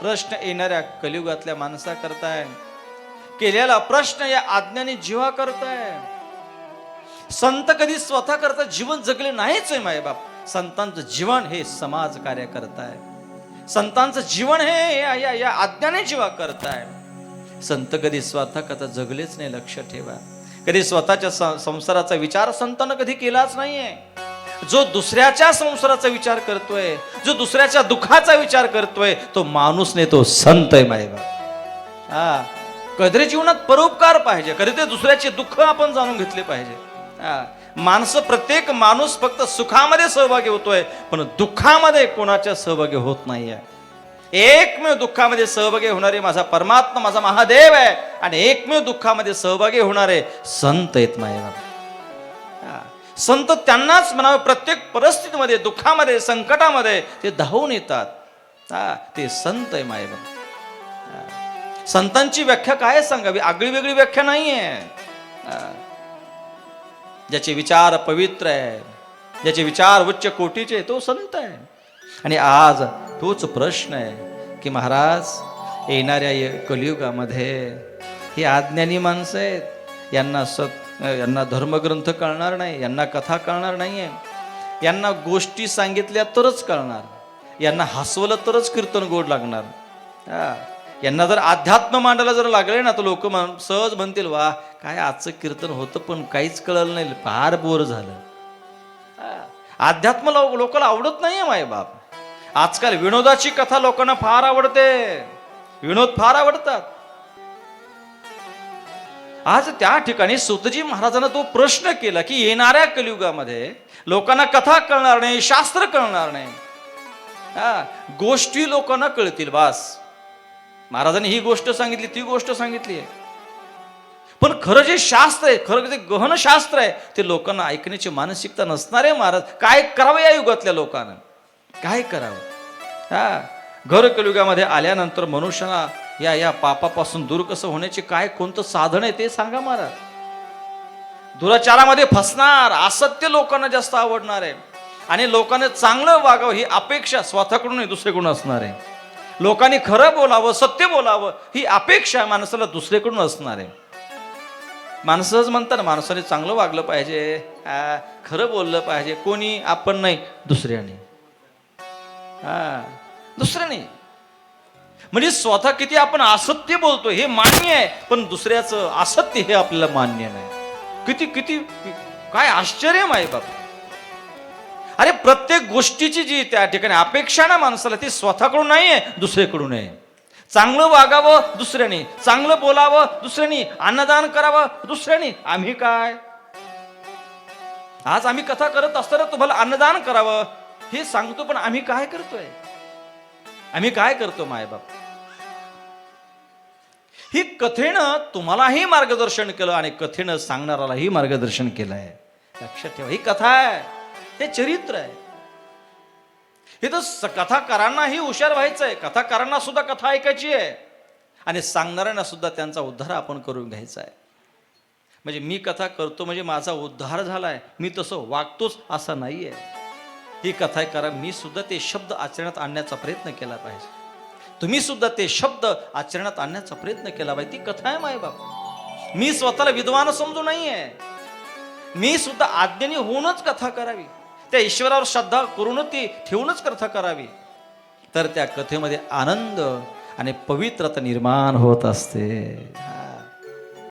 प्रश्न येणाऱ्या कलियुगातल्या माणसा करताय. केलेला प्रश्न या आज्ञाने जीवा करताय. संत कधी स्वतः करता जीवन जगले नाहीच आहे मायबाप. संतांचं जीवन हे समाज कार्य करताय. संतांचं जीवन हे या या या आज्ञाने जीवा करताय. संत कधी स्वतः कथा जगलेच नाही लक्ष ठेवा. कधी स्वतःच्या संसाराचा विचार संतानं कधी केलाच नाहीये. जो दुसऱ्याच्या संसाराचा विचार करतोय जो दुसऱ्याच्या दुःखाचा विचार करतोय तो माणूस नाही तो संत आहे मायबाप हा. कधी जीवनात परोपकार पाहिजे कधी ते दुसऱ्याचे दुःख आपण जाणून घेतले पाहिजे. हा. माणसं प्रत्येक माणूस फक्त सुखामध्ये सहभागी होतोय पण दुःखामध्ये कोणाच्या सहभागी होत नाहीये. एकमेव दुःखामध्ये सहभागी होणारे माझा परमात्मा माझा महादेव आहे आणि एकमेव दुःखामध्ये सहभागी होणारे संत आहेत मायबाप संत त्यांनाच म्हणावे प्रत्येक परिस्थितीमध्ये दुःखामध्ये संकटामध्ये ते धावून येतात. हा ते संत आहे मायबाप संतांची व्याख्या काय सांगावी? आगळी वेगळी व्याख्या नाहीये. ज्याचे विचार पवित्र आहे ज्याचे विचार उच्च कोटीचे तो संत आहे. आणि आज तोच प्रश्न आहे की महाराज येणाऱ्या कलियुगामध्ये ही आज्ञानी माणसं आहेत यांना सत यांना धर्मग्रंथ कळणार नाही यांना कथा कळणार नाही आहे यांना गोष्टी सांगितल्या तरच कळणार. यांना हसवलं तरच कीर्तन गोड लागणार. हा. यांना जर अध्यात्म मांडायला जर लागले ना तर लोक सहज म्हणतील वा काय आजचं कीर्तन होतं पण काहीच कळलं नाही फार बोर झालं. अध्यात्म लोकांना आवडत नाहीये माय बाप. आजकाल विनोदाची कथा लोकांना फार आवडते. विनोद फार आवडतात. आज त्या ठिकाणी सुतजी महाराजांना तो प्रश्न केला की येणाऱ्या कलियुगामध्ये लोकांना कथा कळणार नाही शास्त्र कळणार नाही. हा गोष्टी लोकांना कळतील बास. महाराजांनी ही गोष्ट सांगितली ती गोष्ट सांगितली आहे. पण खरं जे शास्त्र आहे खरं जे गहन शास्त्र आहे ते लोकांना ऐकण्याची मानसिकता नसणार आहे महाराज. काय करावं या युगातल्या लोकांना? काय करावं? हा घर कलियुगामध्ये आल्यानंतर मनुष्याला या या पापापासून दूर कसं होण्याचे काय कोणतं साधन आहे ते सांगा महाराज. दुराचारामध्ये फसणार असत्य लोकांना जास्त आवडणार आहे. आणि लोकांना चांगलं वागावं ही अपेक्षा स्वतःकडून दुसरेकडून दुसरीकडून असणार आहे. लोकांनी खरं बोलावं सत्य बोलावं ही अपेक्षा माणसाला दुसरीकडून असणार आहे. माणसंच म्हणतात ना माणसाने चांगलं वागलं पाहिजे खरं बोललं पाहिजे. कोणी आपण नाही दुसऱ्याने. हा दुसऱ्याने. म्हणजे स्वतः किती आपण असत्य बोलतो हे मान्य आहे पण दुसऱ्याचं असत्य हे आपल्याला मान्य नाही. किती किती काय आश्चर्य आहे बाबा अरे प्रत्येक गोष्टीची जी त्या ठिकाणी अपेक्षा ना माणसाला ती स्वतःकडून नाही आहे दुसऱ्याकडून आहे. चांगलं वागावं दुसऱ्याने. चांगलं बोलावं दुसऱ्याने. अन्नदान करावं दुसऱ्याने. आम्ही काय? आज आम्ही कथा करत असताना तुम्हाला अन्नदान करावं हे सांगतो पण आम्ही काय करतोय? आम्ही काय करतो मायबाप? ही कथेनं तुम्हालाही मार्गदर्शन केलं आणि कथेनं सांगणारालाही मार्गदर्शन केलं आहे लक्षात ठेवा ही कथा आहे. हे चरित्र आहे. हे तर कथाकारांनाही हुशार व्हायचं आहे कथाकारांना सुद्धा कथा ऐकायची आहे. आणि सांगणाऱ्यांना सुद्धा त्यांचा उद्धार आपण करून घ्यायचा आहे. म्हणजे मी कथा करतो म्हणजे माझा उद्धार झालाय. मी तसं वागतोच असं नाही आहे ही कथा आहे करा मी सुद्धा ते शब्द आचरणात आणण्याचा प्रयत्न केला पाहिजे. तुम्ही सुद्धा ते शब्द आचरणात आणण्याचा प्रयत्न केला पाहिजे. ती कथा आहे मायबाप. मी स्वतःला विद्वान समजू नाहीये. मी सुद्धा आज्ञानी होऊनच कथा करावी. त्या ईश्वरावर श्रद्धा करून ती ठेवूनच कथा करावी. तर त्या कथेमध्ये आनंद आणि पवित्रता निर्माण होत असते.